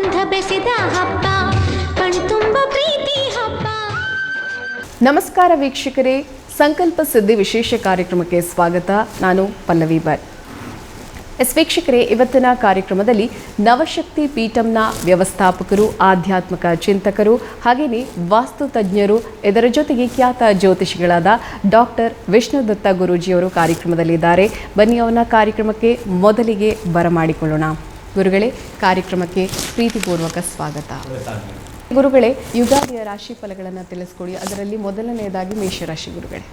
ಬೆಸೆದ ಹಬ್ಬ ಪ್ರೀತಿ ಹಬ್ಬ. ನಮಸ್ಕಾರ ವೀಕ್ಷಕರೇ, ಸಂಕಲ್ಪ ಸಿದ್ಧಿ ವಿಶೇಷ ಕಾರ್ಯಕ್ರಮಕ್ಕೆ ಸ್ವಾಗತ. ನಾನು ಪಲ್ಲವಿ ಭಟ್. ಎಸ್ ವೀಕ್ಷಕರೇ, ಇವತ್ತಿನ ಕಾರ್ಯಕ್ರಮದಲ್ಲಿ ನವಶಕ್ತಿ ಪೀಠಂನ ವ್ಯವಸ್ಥಾಪಕರು, ಆಧ್ಯಾತ್ಮಿಕ ಚಿಂತಕರು, ಹಾಗೆಯೇ ವಾಸ್ತು ತಜ್ಞರು, ಇದರ ಜೊತೆಗೆ ಖ್ಯಾತ ಜ್ಯೋತಿಷಿಗಳಾದ ಡಾಕ್ಟರ್ ವಿಷ್ಣುದತ್ತ ಗುರೂಜಿಯವರು ಕಾರ್ಯಕ್ರಮದಲ್ಲಿದ್ದಾರೆ. ಬನ್ನಿ ಅವನ ಕಾರ್ಯಕ್ರಮಕ್ಕೆ ಮೊದಲಿಗೆ ಬರಮಾಡಿಕೊಳ್ಳೋಣ. ಗುರುಗಳೇ, ಕಾರ್ಯಕ್ರಮಕ್ಕೆ ಪ್ರೀತಿಪೂರ್ವಕ ಸ್ವಾಗತ. ಗುರುಗಳೇ, ಯುಗಾದಿಯ ರಾಶಿ ಫಲಗಳನ್ನು ತಿಳಿಸ್ಕೊಡಿ. ಅದರಲ್ಲಿ ಮೊದಲನೆಯದಾಗಿ ಮೇಷರಾಶಿ ಗುರುಗಳೇ.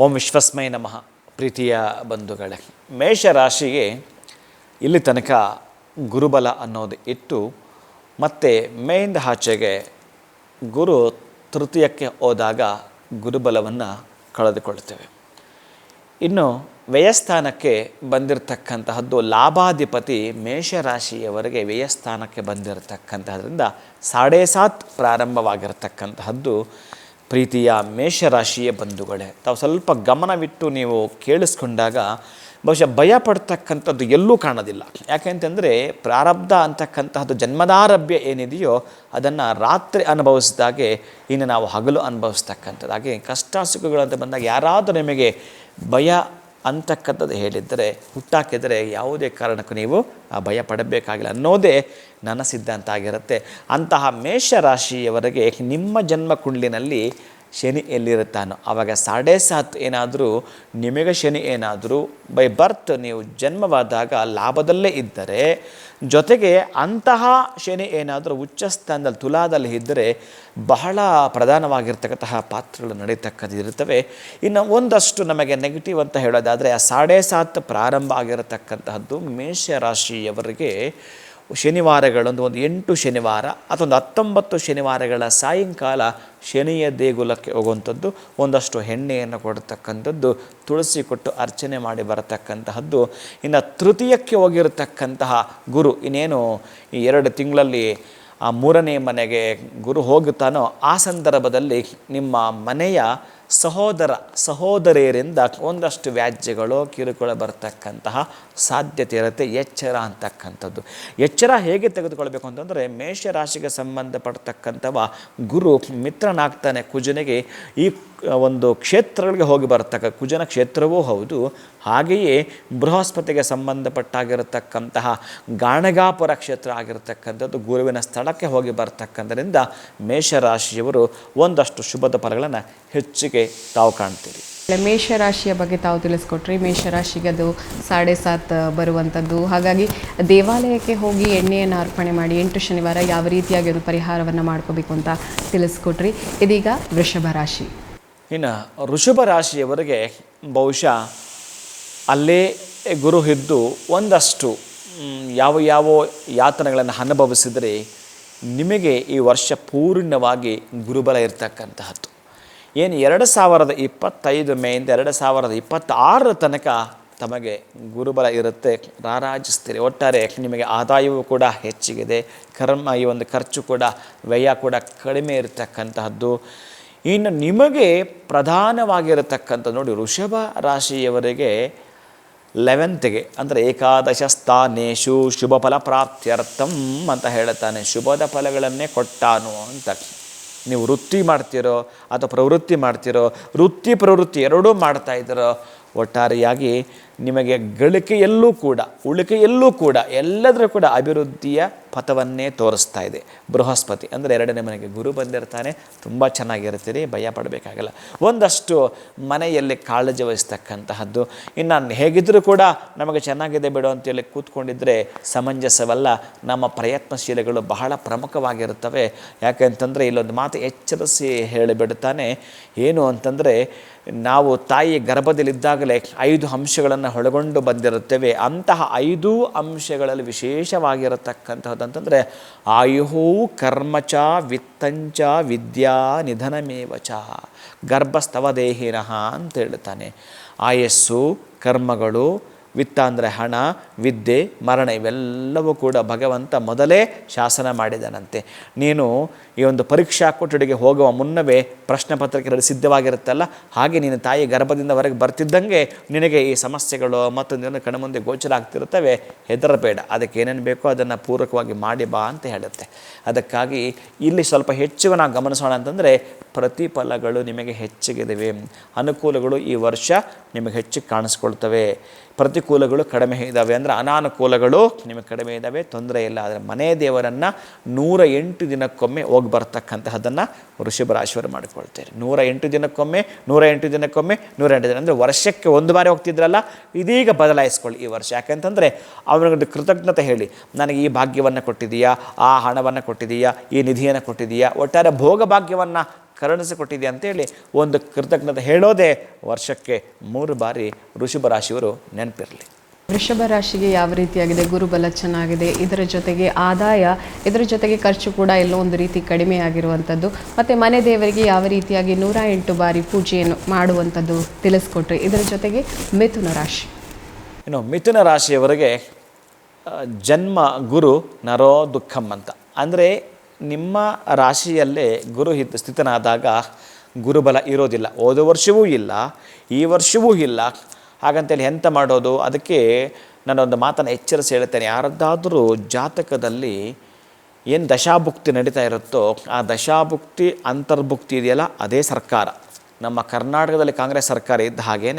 ಓಂ ವಿಶ್ವಸ್ಮಯ ನಮಃ, ಪ್ರೀತಿಯ ಬಂಧುಗಳೇ. ಮೇಷರಾಶಿಗೆ ಇಲ್ಲಿ ತನಕ ಗುರುಬಲ ಅನ್ನೋದು ಇಟ್ಟು, ಮತ್ತು ಮೇಯಿಂದ ಆಚೆಗೆ ಗುರು ತೃತೀಯಕ್ಕೆ ಹೋದಾಗ ಗುರುಬಲವನ್ನು ಕಳೆದುಕೊಳ್ತೇವೆ ಇನ್ನು ವ್ಯಯಸ್ಥಾನಕ್ಕೆ ಬಂದಿರತಕ್ಕಂತಹದ್ದು ಲಾಭಾಧಿಪತಿ ಮೇಷರಾಶಿಯವರೆಗೆ ವ್ಯಯಸ್ಥಾನಕ್ಕೆ ಬಂದಿರತಕ್ಕಂತಹದ್ರಿಂದ ಸಾಡೇ ಸಾತ್ ಪ್ರಾರಂಭವಾಗಿರತಕ್ಕಂತಹದ್ದು ಪ್ರೀತಿಯ ಮೇಷರಾಶಿಯ ಬಂಧುಗಳೇ. ತಾವು ಸ್ವಲ್ಪ ಗಮನವಿಟ್ಟು ನೀವು ಕೇಳಿಸ್ಕೊಂಡಾಗ ಬಹುಶಃ ಭಯ ಪಡ್ತಕ್ಕಂಥದ್ದು ಎಲ್ಲೂ ಕಾಣೋದಿಲ್ಲ. ಯಾಕೆಂತಂದರೆ ಪ್ರಾರಬ್ಧ ಅಂತಕ್ಕಂತಹದ್ದು ಜನ್ಮದಾರಭ್ಯ ಏನಿದೆಯೋ ಅದನ್ನು ರಾತ್ರಿ ಅನುಭವಿಸಿದಾಗೆ ಇನ್ನು ನಾವು ಹಗಲು ಅನುಭವಿಸ್ತಕ್ಕಂಥದ್ದು. ಹಾಗೆ ಕಷ್ಟ ಸುಖಗಳು ಅಂತ ಬಂದಾಗ ಯಾರಾದರೂ ನಿಮಗೆ ಭಯ ಅಂತಕ್ಕಂಥದ್ದು ಹೇಳಿದ್ದರೆ, ಹುಟ್ಟಾಕಿದರೆ ಯಾವುದೇ ಕಾರಣಕ್ಕೂ ನೀವು ಭಯ ಪಡಬೇಕಾಗಿಲ್ಲ ಅನ್ನೋದೇ ನನ್ನ ಸಿದ್ಧಾಂತ ಆಗಿರುತ್ತೆ. ಅಂತಹ ಮೇಷರಾಶಿಯವರೆಗೆ ನಿಮ್ಮ ಜನ್ಮ ಕುಂಡ್ಲಿನಲ್ಲಿ ಶನಿ ಎಲ್ಲಿರುತ್ತಾನೋ. ಆವಾಗ ಸಾಡೆ ಸಾತ್ ಏನಾದರೂ, ನಿಮಗೆ ಶನಿ ಏನಾದರೂ, ಬೈ ಬರ್ತ್ ನೀವು ಜನ್ಮವಾದಾಗ ಲಾಭದಲ್ಲೇ ಇದ್ದರೆ, ಜೊತೆಗೆ ಅಂತಹ ಶನಿ ಏನಾದರೂ ಉಚ್ಚ ಸ್ಥಾನದಲ್ಲಿ, ತುಲಾದಲ್ಲಿ ಇದ್ದರೆ ಬಹಳ ಪ್ರಧಾನವಾಗಿರ್ತಕ್ಕಂತಹ ಪಾತ್ರಗಳು ನಡೀತಕ್ಕದ್ದು ಇರುತ್ತವೆ. ಇನ್ನು ಒಂದಷ್ಟು ನಮಗೆ ನೆಗೆಟಿವ್ ಅಂತ ಹೇಳೋದಾದರೆ, ಆ ಸಾಡೆ ಸಾತ್ ಪ್ರಾರಂಭ ಆಗಿರತಕ್ಕಂತಹದ್ದು ಮೇಷರಾಶಿಯವರಿಗೆ ಶನಿವಾರಗಳೊಂದು ಒಂದು ಎಂಟು ಶನಿವಾರ ಅಥವಾ ಒಂದು ಹತ್ತೊಂಬತ್ತು ಶನಿವಾರಗಳ ಸಾಯಂಕಾಲ ಶನಿಯ ದೇಗುಲಕ್ಕೆ ಹೋಗುವಂಥದ್ದು, ಒಂದಷ್ಟು ಎಣ್ಣೆಯನ್ನು ಕೊಡ್ತಕ್ಕಂಥದ್ದು, ತುಳಸಿ ಕೊಟ್ಟು ಅರ್ಚನೆ ಮಾಡಿ ಬರತಕ್ಕಂತಹದ್ದು, ಇನ್ನು ತೃತೀಯಕ್ಕೆ ಹೋಗಿರತಕ್ಕಂತಹ ಗುರು ಇನ್ನೇನು, ಈ ಎರಡು ತಿಂಗಳಲ್ಲಿ ಆ ಮೂರನೇ ಮನೆಗೆ ಗುರು ಹೋಗುತ್ತಾನೋ ಆ ಸಂದರ್ಭದಲ್ಲಿ ನಿಮ್ಮ ಮನೆಯ ಸಹೋದರ ಸಹೋದರಿಯರಿಂದ ಒಂದಷ್ಟು ವ್ಯಾಜ್ಯಗಳು, ಕಿರುಕುಳ ಬರ್ತಕ್ಕಂತಹ ಸಾಧ್ಯತೆ ಇರುತ್ತೆ. ಎಚ್ಚರ ಅಂತಕ್ಕಂಥದ್ದು. ಎಚ್ಚರ ಹೇಗೆ ತೆಗೆದುಕೊಳ್ಬೇಕು ಅಂತಂದರೆ, ಮೇಷರಾಶಿಗೆ ಸಂಬಂಧಪಡ್ತಕ್ಕಂಥವ ಗುರು ಮಿತ್ರನಾಗ್ತಾನೆ ಕುಜನಿಗೆ. ಈ ಒಂದು ಕ್ಷೇತ್ರಗಳಿಗೆ ಹೋಗಿ ಬರ್ತಕ್ಕ, ಕುಜನ ಕ್ಷೇತ್ರವೂ ಹೌದು. ಹಾಗೆಯೇ ಬೃಹಸ್ಪತಿಗೆ ಸಂಬಂಧಪಟ್ಟಾಗಿರತಕ್ಕಂತಹ ಗಾಣಗಾಪುರ ಕ್ಷೇತ್ರ ಆಗಿರತಕ್ಕಂಥದ್ದು ಗುರುವಿನ ಸ್ಥಳಕ್ಕೆ ಹೋಗಿ ಬರ್ತಕ್ಕಂಥದ್ರಿಂದ ಮೇಷರಾಶಿಯವರು ಒಂದಷ್ಟು ಶುಭದ ಫಲಗಳನ್ನು ಹೆಚ್ಚಿಗೆ ತಾವು ಕಾಣ್ತೀರಿ. ಮೇಷರಾಶಿಯ ಬಗ್ಗೆ ತಾವು ತಿಳಿಸ್ಕೊಟ್ರಿ. ಮೇಷರಾಶಿಗೆ ಅದು ಸಾಡೆ ಸಾತ್ ಬರುವಂಥದ್ದು ಹಾಗಾಗಿ ದೇವಾಲಯಕ್ಕೆ ಹೋಗಿ ಎಣ್ಣೆಯನ್ನು ಅರ್ಪಣೆ ಮಾಡಿ ಎಂಟು ಶನಿವಾರ ಯಾವ ರೀತಿಯಾಗಿ ಅದು ಪರಿಹಾರವನ್ನು ಮಾಡ್ಕೋಬೇಕು ಅಂತ ತಿಳಿಸ್ಕೊಟ್ರಿ. ಇದೀಗ ವೃಷಭ ರಾಶಿ. ಇನ್ನು ಋಷಭ ರಾಶಿಯವರಿಗೆ ಬಹುಶಃ ಅಲ್ಲೇ ಗುರು ಇದ್ದು ಒಂದಷ್ಟು ಯಾವ ಯಾವ ಯಾತನೆಗಳನ್ನು ಅನುಭವಿಸಿದರೆ ನಿಮಗೆ ಈ ವರ್ಷ ಪೂರ್ಣವಾಗಿ ಗುರುಬಲ ಇರತಕ್ಕಂತಹದ್ದು. ಏನು ಎರಡು ಸಾವಿರದ ಇಪ್ಪತ್ತೈದು ಮೇಯಿಂದ ಎರಡು ಸಾವಿರದ ಇಪ್ಪತ್ತಾರರ ತನಕ ತಮಗೆ ಗುರುಬಲ ಇರುತ್ತೆ. ರಾರಾಜಿಸ್ತೀರಿ. ಒಟ್ಟಾರೆ ನಿಮಗೆ ಆದಾಯವೂ ಕೂಡ ಹೆಚ್ಚಿಗಿದೆ. ಕರ್ಮ, ಈ ಒಂದು ಖರ್ಚು ಕೂಡ, ವ್ಯಯ ಕೂಡ ಕಡಿಮೆ ಇರತಕ್ಕಂತಹದ್ದು. ಇನ್ನು ನಿಮಗೆ ಪ್ರಧಾನವಾಗಿರತಕ್ಕಂಥ ನೋಡಿ ಋಷಭ ರಾಶಿಯವರಿಗೆ ಲೆವೆಂತ್ಗೆ ಅಂದರೆ ಏಕಾದಶ ಸ್ಥಾನೇಶು ಶುಭ ಫಲ ಪ್ರಾಪ್ತ್ಯರ್ಥಂ ಅಂತ ಹೇಳುತ್ತಾನೆ ಶುಭದ ಫಲಗಳನ್ನೇ ಕೊಟ್ಟಾನು ಅಂತ. ನೀವು ವೃತ್ತಿ ಮಾಡ್ತೀರೋ ಅಥವಾ ಪ್ರವೃತ್ತಿ ಮಾಡ್ತಿರೋ, ವೃತ್ತಿ ಪ್ರವೃತ್ತಿ ಎರಡೂ ಮಾಡ್ತಾ ಇದ್ದೀರೋ, ಒಟ್ಟಾರೆಯಾಗಿ ನಿಮಗೆ ಗಳಿಕೆಯಲ್ಲೂ ಕೂಡ, ಉಳಿಕೆಯಲ್ಲೂ ಕೂಡ, ಎಲ್ಲದರೂ ಕೂಡ ಅಭಿವೃದ್ಧಿಯ ಪಥವನ್ನೇ ತೋರಿಸ್ತಾ ಇದೆ. ಬೃಹಸ್ಪತಿ ಅಂದರೆ ಎರಡನೇ ಮನೆಗೆ ಗುರು ಬಂದಿರ್ತಾನೆ. ತುಂಬ ಚೆನ್ನಾಗಿರ್ತೀರಿ, ಭಯ ಪಡಬೇಕಾಗಲ್ಲ. ಒಂದಷ್ಟು ಮನೆಯಲ್ಲಿ ಕಾಳಜಿ ವಹಿಸ್ತಕ್ಕಂತಹದ್ದು. ಇನ್ನು ಹೇಗಿದ್ದರೂ ಕೂಡ ನಮಗೆ ಚೆನ್ನಾಗಿದೆ ಬಿಡು ಅಂತೇಳಿ ಕೂತ್ಕೊಂಡಿದ್ದರೆ ಸಮಂಜಸವಲ್ಲ. ನಮ್ಮ ಪ್ರಯತ್ನಶೀಲಗಳು ಬಹಳ ಪ್ರಮುಖವಾಗಿರುತ್ತವೆ. ಯಾಕೆಂತಂದರೆ ಇಲ್ಲೊಂದು ಮಾತು ಎಚ್ಚರಿಸಿ ಹೇಳಿಬಿಡ್ತಾನೆ. ಏನು ಅಂತಂದರೆ ನಾವು ತಾಯಿ ಗರ್ಭದಲ್ಲಿದ್ದಾಗಲೇ ಐದು ಅಂಶಗಳನ್ನು ಒಳಗೊಂಡು ಬಂದಿರುತ್ತೇವೆ. ಅಂತಹ ಐದು ಅಂಶಗಳಲ್ಲಿ ವಿಶೇಷವಾಗಿರತಕ್ಕಂಥದ್ದು ಆಯುಹು ಕರ್ಮಚ ವಿತ್ತಂಚ ವಿದ್ಯಾ ನಿಧನಮೇವಚ. ಗರ್ಭಸ್ತವ ದೇಹಿನಃ ಅಂತ ಹೇಳ್ತಾನೆ. ಆಯಸ್ಸು ಕರ್ಮಗಳು ವಿತ್ತ ಅಂದರೆ ಹಣ, ವಿದ್ಯೆ, ಮರಣ ಇವೆಲ್ಲವೂ ಕೂಡ ಭಗವಂತ ಮೊದಲೇ ಶಾಸನ ಮಾಡಿದನಂತೆ. ನೀನು ಈ ಒಂದು ಪರೀಕ್ಷಾ ಕೊಠಡಿಗೆ ಹೋಗುವ ಮುನ್ನವೇ ಪ್ರಶ್ನೆ ಪತ್ರಿಕೆ ಸಿದ್ಧವಾಗಿರುತ್ತಲ್ಲ? ಹಾಗೆ ನಿನ್ನ ತಾಯಿ ಗರ್ಭದಿಂದ ಹೊರಗೆ ಬರ್ತಿದ್ದಂಗೆ ನಿನಗೆ ಈ ಸಮಸ್ಯೆಗಳು ಮತ್ತೊಂದೇನು ಕಣ್ಮುಂದೆ ಗೋಚರ ಆಗ್ತಿರುತ್ತವೆ. ಹೆದರಬೇಡ. ಅದಕ್ಕೆ ಏನೇನು ಬೇಕೋ ಅದನ್ನು ಪೂರಕವಾಗಿ ಮಾಡಿ ಬಾ ಅಂತ ಹೇಳುತ್ತೆ. ಅದಕ್ಕಾಗಿ ಇಲ್ಲಿ ಸ್ವಲ್ಪ ಹೆಚ್ಚು ನಾವು ಗಮನಿಸೋಣ ಅಂತಂದರೆ ಪ್ರತಿಫಲಗಳು ನಿಮಗೆ ಹೆಚ್ಚಿಗಿವೆ ಅನುಕೂಲಗಳು ಈ ವರ್ಷ ನಿಮಗೆ ಹೆಚ್ಚು ಕಾಣಿಸ್ಕೊಳ್ತವೆ. ಪ್ರತಿಕೂಲಗಳು ಕಡಿಮೆ ಇದ್ದಾವೆ ಅಂದರೆ ಅನಾನುಕೂಲಗಳು ನಿಮಗೆ ಕಡಿಮೆ ಇದ್ದಾವೆ ತೊಂದರೆ ಇಲ್ಲ. ಆದರೆ ಮನೆ ದೇವರನ್ನು ನೂರ ಎಂಟು ದಿನಕ್ಕೊಮ್ಮೆ ಹೋಗಿ ಬರ್ತಕ್ಕಂತಹದ್ದನ್ನು ವೃಷಭ ರಾಶಿಯವರು ಮಾಡಿಕೊಳ್ತಾರೆ. ನೂರ ಎಂಟು ದಿನಕ್ಕೊಮ್ಮೆ, ನೂರ ಎಂಟು ದಿನಕ್ಕೊಮ್ಮೆ, ನೂರ ಎಂಟು ದಿನ. ಅಂದರೆ ವರ್ಷಕ್ಕೆ ಒಂದು ಬಾರಿ ಹೋಗ್ತಿದ್ರಲ್ಲ, ಇದೀಗ ಬದಲಾಯಿಸ್ಕೊಳ್ಳಿ ಈ ವರ್ಷ. ಯಾಕೆಂತಂದರೆ ಅವನಿಗೊಂದು ಕೃತಜ್ಞತೆ ಹೇಳಿ, ನನಗೆ ಈ ಭಾಗ್ಯವನ್ನು ಕೊಟ್ಟಿದೆಯಾ, ಆ ಹಣವನ್ನು ಕೊಟ್ಟಿದೆಯಾ, ಈ ನಿಧಿಯನ್ನು ಕೊಟ್ಟಿದೆಯಾ, ಒಟ್ಟಾರೆ ಭೋಗ ಭಾಗ್ಯವನ್ನು ಕರುಣಿಸಿಕೊಟ್ಟಿದೆ ಅಂತೇಳಿ ಒಂದು ಕೃತಜ್ಞತೆ ಹೇಳೋದೇ ವರ್ಷಕ್ಕೆ ಮೂರು ಬಾರಿ ವೃಷಭ ರಾಶಿಯವರು ನೆನಪಿರಲಿ. ವೃಷಭ ರಾಶಿಗೆ ಯಾವ ರೀತಿಯಾಗಿದೆ? ಗುರುಬಲ ಚೆನ್ನಾಗಿದೆ. ಇದರ ಜೊತೆಗೆ ಆದಾಯ ಇದರ ಜೊತೆಗೆ ಖರ್ಚು ಕೂಡ ಎಲ್ಲೋ ಒಂದು ರೀತಿ ಕಡಿಮೆ ಆಗಿರುವಂಥದ್ದು. ಮತ್ತು ಮನೆ ದೇವರಿಗೆ ಯಾವ ರೀತಿಯಾಗಿ ನೂರ ಎಂಟು ಬಾರಿ ಪೂಜೆಯನ್ನು ಮಾಡುವಂಥದ್ದು ತಿಳಿಸ್ಕೊಟ್ರಿ. ಇದರ ಜೊತೆಗೆ ಮಿಥುನ ರಾಶಿ. ಇನ್ನು ಮಿಥುನ ರಾಶಿಯವರಿಗೆ ಜನ್ಮ ಗುರು ನರೋ ದುಃಖಂ ಅಂತ. ಅಂದರೆ ನಿಮ್ಮ ರಾಶಿಯಲ್ಲೇ ಗುರು ಹಿತ್ ಸ್ಥಿತನಾದಾಗ ಗುರುಬಲ ಇರೋದಿಲ್ಲ. ಹೋದ ವರ್ಷವೂ ಇಲ್ಲ, ಈ ವರ್ಷವೂ ಇಲ್ಲ. ಹಾಗಂತೇಳಿ ಎಂತ ಮಾಡೋದು? ಅದಕ್ಕೆ ನಾನೊಂದು ಮಾತನ್ನು ಎಚ್ಚರಿಸಿ ಹೇಳ್ತೇನೆ. ಯಾರದ್ದಾದರೂ ಜಾತಕದಲ್ಲಿ ಏನು ದಶಾಭುಕ್ತಿ ನಡೀತಾ ಇರುತ್ತೋ, ಆ ದಶಾಭುಕ್ತಿ ಅಂತರ್ಭುಕ್ತಿ ಇದೆಯಲ್ಲ, ಅದೇ ಸರ್ಕಾರ. ನಮ್ಮ ಕರ್ನಾಟಕದಲ್ಲಿ ಕಾಂಗ್ರೆಸ್ ಸರ್ಕಾರ ಇದ್ದ ಹಾಗೇ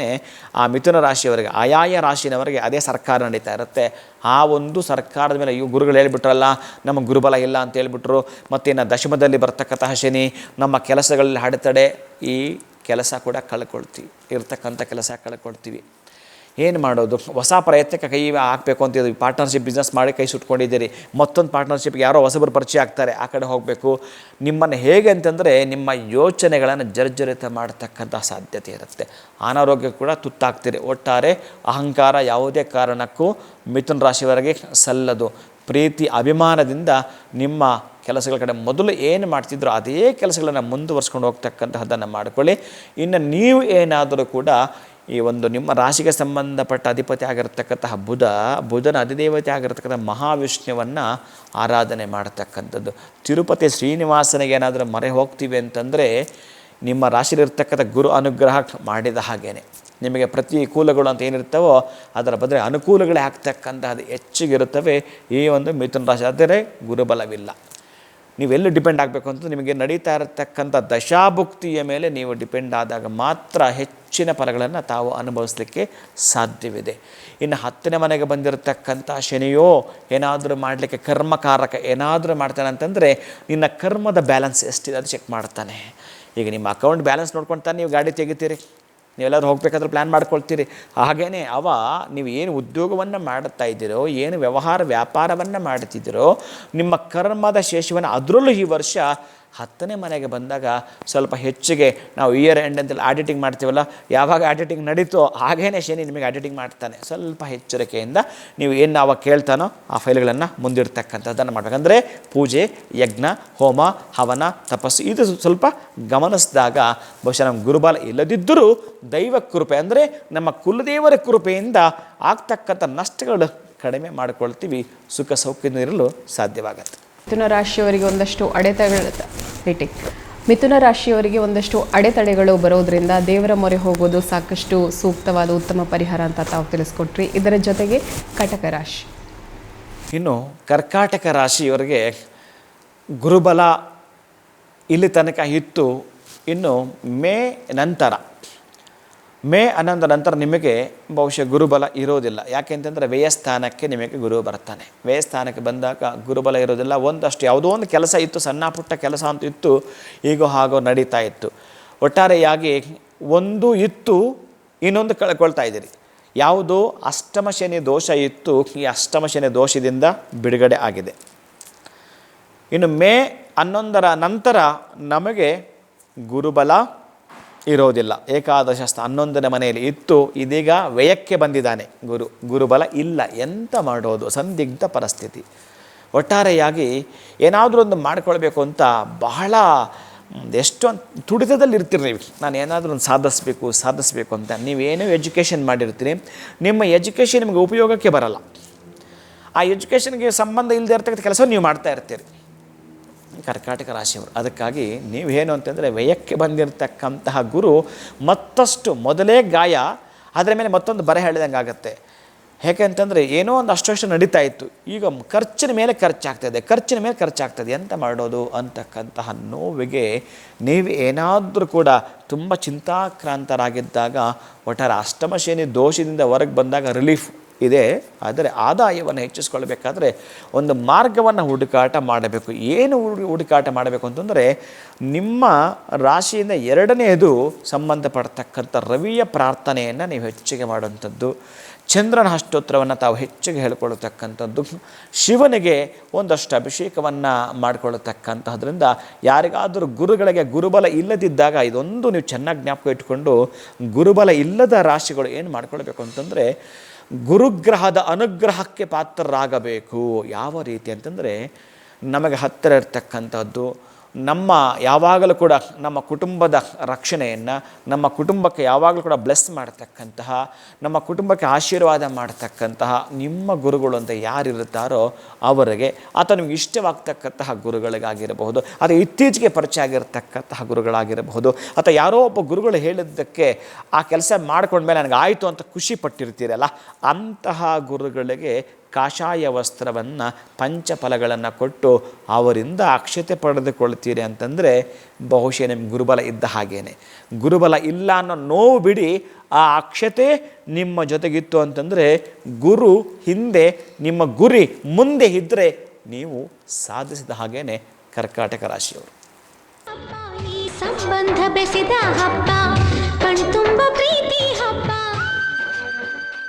ಆ ಮಿಥುನ ರಾಶಿಯವರಿಗೆ, ಆಯಾಯ ರಾಶಿನವರಿಗೆ ಅದೇ ಸರ್ಕಾರ ನಡೀತಾ ಇರುತ್ತೆ. ಆ ಒಂದು ಸರ್ಕಾರದ ಮೇಲೆ ಇವು ಗುರುಗಳು ಹೇಳ್ಬಿಟ್ರಲ್ಲ, ನಮ್ಮ ಗುರುಬಲ ಇಲ್ಲ ಅಂತ ಹೇಳ್ಬಿಟ್ರು ಮತ್ತಿನ್ನು ದಶಮದಲ್ಲಿ ಬರ್ತಕ್ಕಂತಹ ಶನಿ, ನಮ್ಮ ಕೆಲಸಗಳಲ್ಲಿ ಅಡೆತಡೆ, ಈ ಕೆಲಸ ಕೂಡ ಕಳ್ಕೊಳ್ತೀವಿ ಇರ್ತಕ್ಕಂಥ ಕೆಲಸ ಕಳ್ಕೊಳ್ತೀವಿ. ಏನು ಮಾಡೋದು? ಹೊಸ ಪ್ರಯತ್ನಕ್ಕೆ ಕೈ ಹಾಕಬೇಕು ಅಂತಿದ್ವಿ ಪಾರ್ಟ್ನರ್ಶಿಪ್ ಬಿಸ್ನೆಸ್ ಮಾಡಿ ಕೈ ಸುಟ್ಕೊಂಡಿದ್ದೀರಿ. ಮತ್ತೊಂದು ಪಾರ್ಟ್ನರ್ಶಿಪ್ಗೆ ಯಾರೋ ಹೊಸಬರು ಪರಿಚಯ ಆಗ್ತಾರೆ, ಆ ಕಡೆ ಹೋಗಬೇಕು. ನಿಮ್ಮನ್ನು ಹೇಗೆ ಅಂತಂದರೆ, ನಿಮ್ಮ ಯೋಚನೆಗಳನ್ನು ಜರ್ಜರಿತ ಮಾಡ್ತಕ್ಕಂಥ ಸಾಧ್ಯತೆ ಇರುತ್ತೆ. ಅನಾರೋಗ್ಯ ಕೂಡ ತುತ್ತಾಗ್ತೀರಿ ಒಟ್ಟಾರೆ ಅಹಂಕಾರ ಯಾವುದೇ ಕಾರಣಕ್ಕೂ ಮಿಥುನ ರಾಶಿವರೆಗೆ ಸಲ್ಲದು. ಪ್ರೀತಿ, ಅಭಿಮಾನದಿಂದ ನಿಮ್ಮ ಕೆಲಸಗಳ ಕಡೆ ಮೊದಲು ಏನು ಮಾಡ್ತಿದ್ರೋ ಅದೇ ಕೆಲಸಗಳನ್ನು ಮುಂದುವರ್ಸ್ಕೊಂಡು ಹೋಗ್ತಕ್ಕಂತಹದ್ದನ್ನು ಮಾಡಿಕೊಳ್ಳಿ. ಇನ್ನು ನೀವು ಏನಾದರೂ ಕೂಡ ಈ ಒಂದು ನಿಮ್ಮ ರಾಶಿಗೆ ಸಂಬಂಧಪಟ್ಟ ಅಧಿಪತಿ ಆಗಿರತಕ್ಕಂತಹ ಬುಧ, ಬುಧನ ಅಧಿದೇವತೆ ಆಗಿರತಕ್ಕಂಥ ಮಹಾವಿಷ್ಣುವನ್ನು ಆರಾಧನೆ ಮಾಡತಕ್ಕಂಥದ್ದು. ತಿರುಪತಿ ಶ್ರೀನಿವಾಸನಿಗೆ ಏನಾದರೂ ಮರೆ ಹೋಗ್ತೀವಿ ಅಂತಂದರೆ ನಿಮ್ಮ ರಾಶಿಲಿರ್ತಕ್ಕಂಥ ಗುರು ಅನುಗ್ರಹ ಮಾಡಿದ ಹಾಗೇನೆ. ನಿಮಗೆ ಪ್ರತಿಕೂಲಗಳು ಅಂತ ಏನಿರ್ತವೋ ಅದರ ಬದಲು ಅನುಕೂಲಗಳೇ ಆಗ್ತಕ್ಕಂತಹದ್ದು ಹೆಚ್ಚಿಗಿರುತ್ತವೆ. ಈ ಒಂದು ಮಿಥುನ ರಾಶಿ ಆದರೆ ಗುರುಬಲವಿಲ್ಲ. ನೀವೆಲ್ಲಿ ಡಿಪೆಂಡ್ ಆಗಬೇಕು ಅಂತ ನಿಮಗೆ ನಡೀತಾ ಇರತಕ್ಕಂಥ ದಶಾಭುಕ್ತಿಯ ಮೇಲೆ ನೀವು ಡಿಪೆಂಡ್ ಆದಾಗ ಮಾತ್ರ ಹೆಚ್ಚಿನ ಫಲಗಳನ್ನು ತಾವು ಅನುಭವಿಸಲಿಕ್ಕೆ ಸಾಧ್ಯವಿದೆ. ಇನ್ನು ಹತ್ತನೇ ಮನೆಗೆ ಬಂದಿರತಕ್ಕಂಥ ಶನಿಯೋ ಏನಾದರೂ ಮಾಡಲಿಕ್ಕೆ ಕರ್ಮಕಾರಕ ಏನಾದರೂ ಮಾಡ್ತಾನೆ ಅಂತಂದರೆ ನಿನ್ನ ಕರ್ಮದ ಬ್ಯಾಲೆನ್ಸ್ ಎಷ್ಟಿದೆ ಅದು ಚೆಕ್ ಮಾಡ್ತಾನೆ. ಈಗ ನಿಮ್ಮ ಅಕೌಂಟ್ ಬ್ಯಾಲೆನ್ಸ್ ನೋಡ್ಕೊಂಡು ತಾನೆ ನೀವು ಗಾಡಿ ತೆಗಿತೀರಿ. ನೀವೆಲ್ಲರೂ ಹೋಗಬೇಕಾದ್ರೆ ಪ್ಲ್ಯಾನ್ ಮಾಡ್ಕೊಳ್ತೀರಿ. ಹಾಗೇ ಅವ ನೀವು ಏನು ಉದ್ಯೋಗವನ್ನು ಮಾಡುತ್ತಾ ಇದ್ದೀರೋ, ಏನು ವ್ಯವಹಾರ ವ್ಯಾಪಾರವನ್ನು ಮಾಡ್ತಿದ್ದೀರೋ, ನಿಮ್ಮ ಕರ್ಮದ ಶೇಷವನ್ನು ಅದರಲ್ಲೂ ಈ ವರ್ಷ ಹತ್ತನೇ ಮನೆಗೆ ಬಂದಾಗ ಸ್ವಲ್ಪ ಹೆಚ್ಚಿಗೆ ನಾವು ಇಯರ್ ಎಂಡ್ ಅಂತೆಲ್ಲ ಆಡಿಟಿಂಗ್ ಮಾಡ್ತೀವಲ್ಲ, ಯಾವಾಗ ಆಡಿಟಿಂಗ್ ನಡೀತೋ ಹಾಗೇನೆ ಶನಿ ನಿಮಗೆ ಆಡಿಟಿಂಗ್ ಮಾಡ್ತಾನೆ. ಸ್ವಲ್ಪ ಎಚ್ಚರಿಕೆಯಿಂದ ನೀವು ಏನು ಅವಾಗ ಕೇಳ್ತಾನೋ ಆ ಫೈಲ್ಗಳನ್ನು ಮುಂದಿಡ್ತಕ್ಕಂಥದ್ದನ್ನು ಮಾಡಬೇಕಂದ್ರೆ ಪೂಜೆ, ಯಜ್ಞ, ಹೋಮ, ಹವನ, ತಪಸ್ಸು, ಇದು ಸ್ವಲ್ಪ ಗಮನಿಸಿದಾಗ ಬಹುಶಃ ನಮ್ಮ ಗುರುಬಾಲ ಇಲ್ಲದಿದ್ದರೂ ದೈವ ಕೃಪೆ, ಅಂದರೆ ನಮ್ಮ ಕುಲದೇವರ ಕೃಪೆಯಿಂದ ಆಗ್ತಕ್ಕಂಥ ನಷ್ಟಗಳು ಕಡಿಮೆ ಮಾಡಿಕೊಳ್ತೀವಿ. ಸುಖ ಸೌಖ್ಯದಿಂದ ಇರಲು ಸಾಧ್ಯವಾಗುತ್ತೆ. ಮಿಥುನ ರಾಶಿಯವರಿಗೆ ಒಂದಷ್ಟು ಅಡೆತಡೆಗಳು ರೇಟಿಂಗ್ ಮಿಥುನ ರಾಶಿಯವರಿಗೆ ಒಂದಷ್ಟು ಅಡೆತಡೆಗಳು ಬರೋದ್ರಿಂದ ದೇವರ ಮೊರೆ ಹೋಗೋದು ಸಾಕಷ್ಟು ಸೂಕ್ತವಾದ ಉತ್ತಮ ಪರಿಹಾರ ಅಂತ ತಾವು ತಿಳಿಸ್ಕೊಟ್ರಿ. ಇದರ ಜೊತೆಗೆ ಕಟಕ ರಾಶಿ. ಇನ್ನು ಕರ್ಕಾಟಕ ರಾಶಿಯವರಿಗೆ ಗುರುಬಲ ಇಲ್ಲಿ ತನಕ ಇತ್ತು. ಇನ್ನು ಮೇ ನಂತರ ಮೇ ಹನ್ನೊಂದರ ನಂತರ ನಿಮಗೆ ಬಹುಶಃ ಗುರುಬಲ ಇರೋದಿಲ್ಲ. ಯಾಕೆಂತಂದರೆ ವ್ಯಯಸ್ಥಾನಕ್ಕೆ ನಿಮಗೆ ಗುರು ಬರ್ತಾನೆ. ವ್ಯಯಸ್ಥಾನಕ್ಕೆ ಬಂದಾಗ ಗುರುಬಲ ಇರೋದಿಲ್ಲ. ಒಂದಷ್ಟು ಯಾವುದೋ ಒಂದು ಕೆಲಸ ಇತ್ತು, ಸಣ್ಣ ಪುಟ್ಟ ಕೆಲಸ ಅಂತ ಇತ್ತು, ಈಗೋ ಹಾಗೋ ನಡೀತಾ ಇತ್ತು. ಒಟ್ಟಾರೆಯಾಗಿ ಒಂದು ಇತ್ತು, ಇನ್ನೊಂದು ಕಳ್ಕೊಳ್ತಾ ಇದ್ದೀರಿ. ಯಾವುದೋ ಅಷ್ಟಮ ಶನಿ ದೋಷ ಇತ್ತು, ಈ ಅಷ್ಟಮ ಶನಿ ದೋಷದಿಂದ ಬಿಡುಗಡೆ ಆಗಿದೆ. ಇನ್ನು ಮೇ ಹನ್ನೊಂದರ ನಂತರ ನಮಗೆ ಗುರುಬಲ ಇರೋದಿಲ್ಲ. ಏಕಾದಶ ಸ್ಥ ಹನ್ನೊಂದನೇ ಮನೆಯಲ್ಲಿ ಇತ್ತು. ಇದೀಗ ವ್ಯಯಕ್ಕೆ ಬಂದಿದ್ದಾನೆ ಗುರು. ಗುರುಬಲ ಇಲ್ಲ. ಎಂತ ಮಾಡೋದು? ಸಂದಿಗ್ಧ ಪರಿಸ್ಥಿತಿ. ಒಟ್ಟಾರೆಯಾಗಿ ಏನಾದರೂ ಒಂದು ಮಾಡ್ಕೊಳ್ಬೇಕು ಅಂತ ಬಹಳ ಎಷ್ಟೊಂದು ತುಡಿತದಲ್ಲಿ ಇರ್ತೀರಿ ನೀವು. ನಾನು ಏನಾದರೂ ಒಂದು ಸಾಧಿಸಬೇಕು ಸಾಧಿಸಬೇಕು ಅಂತ. ನೀವೇನೋ ಎಜುಕೇಷನ್ ಮಾಡಿರ್ತೀರಿ? ನಿಮ್ಮ ಎಜುಕೇಷನ್ ನಿಮಗೆ ಉಪಯೋಗಕ್ಕೆ ಬರಲ್ಲ. ಆ ಎಜುಕೇಷನ್ಗೆ ಸಂಬಂಧ ಇಲ್ಲದೆ ಇರ್ತಕ್ಕಂಥ ಕೆಲಸ ನೀವು ಮಾಡ್ತಾ ಇರ್ತೀರಿ. ಕರ್ಕಾಟಕ ರಾಶಿಯವರು. ಅದಕ್ಕಾಗಿ ನೀವೇನು ಅಂತಂದರೆ ವ್ಯಯಕ್ಕೆ ಬಂದಿರತಕ್ಕಂತಹ ಗುರು ಮತ್ತಷ್ಟು ಮೊದಲೇ ಗಾಯ, ಅದರ ಮೇಲೆ ಮತ್ತೊಂದು ಬರೆ ಹೇಳಿದಂಗೆ ಆಗುತ್ತೆ. ಯಾಕೆಂತಂದರೆ ಏನೋ ಒಂದು ಅಷ್ಟು ನಡೀತಾ ಇತ್ತು. ಈಗ ಖರ್ಚಿನ ಮೇಲೆ ಖರ್ಚಾಗ್ತದೆ, ಖರ್ಚಿನ ಮೇಲೆ ಖರ್ಚಾಗ್ತದೆ, ಎಂತ ಮಾಡೋದು ಅಂತಕ್ಕಂತಹ ನೋವಿಗೆ ನೀವು ಏನಾದರೂ ಕೂಡ ತುಂಬ ಚಿಂತಾಕ್ರಾಂತರಾಗಿದ್ದಾಗ, ಒಟ್ಟಾರೆ ಅಷ್ಟಮ ಶನಿ ದೋಷದಿಂದ ಹೊರಗೆ ಬಂದಾಗ ರಿಲೀಫ್ ಇದೆ. ಆದರೆ ಆದಾಯವನ್ನು ಹೆಚ್ಚಿಸ್ಕೊಳ್ಬೇಕಾದ್ರೆ ಒಂದು ಮಾರ್ಗವನ್ನು ಹುಡುಕಾಟ ಮಾಡಬೇಕು. ಏನು ಹುಡುಕಾಟ ಮಾಡಬೇಕು ಅಂತಂದರೆ ನಿಮ್ಮ ರಾಶಿಯಿಂದ ಎರಡನೆಯದು ಸಂಬಂಧಪಡ್ತಕ್ಕಂಥ ರವಿಯ ಪ್ರಾರ್ಥನೆಯನ್ನು ನೀವು ಹೆಚ್ಚಿಗೆ ಮಾಡುವಂಥದ್ದು. ಚಂದ್ರನ ಅಷ್ಟೋತ್ರವನ್ನು ತಾವು ಹೆಚ್ಚಿಗೆ ಹೇಳ್ಕೊಳ್ತಕ್ಕಂಥದ್ದು. ಶಿವನಿಗೆ ಒಂದಷ್ಟು ಅಭಿಷೇಕವನ್ನು ಮಾಡಿಕೊಳ್ಳತಕ್ಕಂತಹದ್ರಿಂದ ಯಾರಿಗಾದರೂ ಗುರುಗಳಿಗೆ ಗುರುಬಲ ಇಲ್ಲದಿದ್ದಾಗ ಇದೊಂದು ನೀವು ಚೆನ್ನಾಗಿ ಜ್ಞಾಪಕ ಇಟ್ಕೊಂಡು ಗುರುಬಲ ಇಲ್ಲದ ರಾಶಿಗಳು ಏನು ಮಾಡ್ಕೊಳ್ಬೇಕು ಅಂತಂದರೆ ಗುರುಗ್ರಹದ ಅನುಗ್ರಹಕ್ಕೆ ಪಾತ್ರರಾಗಬೇಕು. ಯಾವ ರೀತಿ ಅಂತಂದರೆ ನಮಗೆ ಹತ್ತಿರ ಇರ್ತಕ್ಕಂಥದ್ದು ನಮ್ಮ ಯಾವಾಗಲೂ ಕೂಡ ನಮ್ಮ ಕುಟುಂಬದ ರಕ್ಷಣೆಯನ್ನು, ನಮ್ಮ ಕುಟುಂಬಕ್ಕೆ ಯಾವಾಗಲೂ ಕೂಡ ಬ್ಲೆಸ್ ಮಾಡತಕ್ಕಂತಹ, ನಮ್ಮ ಕುಟುಂಬಕ್ಕೆ ಆಶೀರ್ವಾದ ಮಾಡತಕ್ಕಂತಹ ನಿಮ್ಮ ಗುರುಗಳು ಅಂತ ಯಾರಿರುತ್ತಾರೋ ಅವರಿಗೆ ಅಥವಾ ನಿಮ್ಗೆ ಇಷ್ಟವಾಗ್ತಕ್ಕಂತಹ ಗುರುಗಳಿಗಾಗಿರಬಹುದು ಅಥವಾ ಇತ್ತೀಚೆಗೆ ಪರಿಚಯ ಆಗಿರತಕ್ಕಂತಹ ಗುರುಗಳಾಗಿರಬಹುದು ಅಥವಾ ಯಾರೋ ಒಬ್ಬ ಗುರುಗಳು ಹೇಳಿದ್ದಕ್ಕೆ ಆ ಕೆಲಸ ಮಾಡ್ಕೊಂಡ್ಮೇಲೆ ನನಗೆ ಆಯಿತು ಅಂತ ಖುಷಿ ಪಟ್ಟಿರ್ತೀರಲ್ಲ, ಅಂತಹ ಗುರುಗಳಿಗೆ ಕಾಷಾಯ ವಸ್ತ್ರವನ್ನು ಪಂಚಫಲಗಳನ್ನು ಕೊಟ್ಟು ಅವರಿಂದ ಅಕ್ಷತೆ ಪಡೆದುಕೊಳ್ತೀರಿ ಅಂತಂದರೆ ಬಹುಶಃ ನಿಮ್ಮ ಗುರುಬಲ ಇದ್ದ ಹಾಗೇನೆ. ಗುರುಬಲ ಇಲ್ಲ ಅನ್ನೋ ನೋವು ಬಿಡಿ ಆ ಅಕ್ಷತೆ ನಿಮ್ಮ ಜೊತೆಗಿತ್ತು ಅಂತಂದರೆ ಗುರು ಹಿಂದೆ ನಿಮ್ಮ ಗುರಿ ಮುಂದೆ ಇದ್ದರೆ ನೀವು ಸಾಧಿಸಿದ ಹಾಗೇನೆ ಕರ್ಕಾಟಕ ರಾಶಿಯವರು. ಸಂಬಂಧ ಬೆಸೆದ ಹಬ್ಬ, ಕಣ್ತುಂಬ ಪ್ರೀತಿ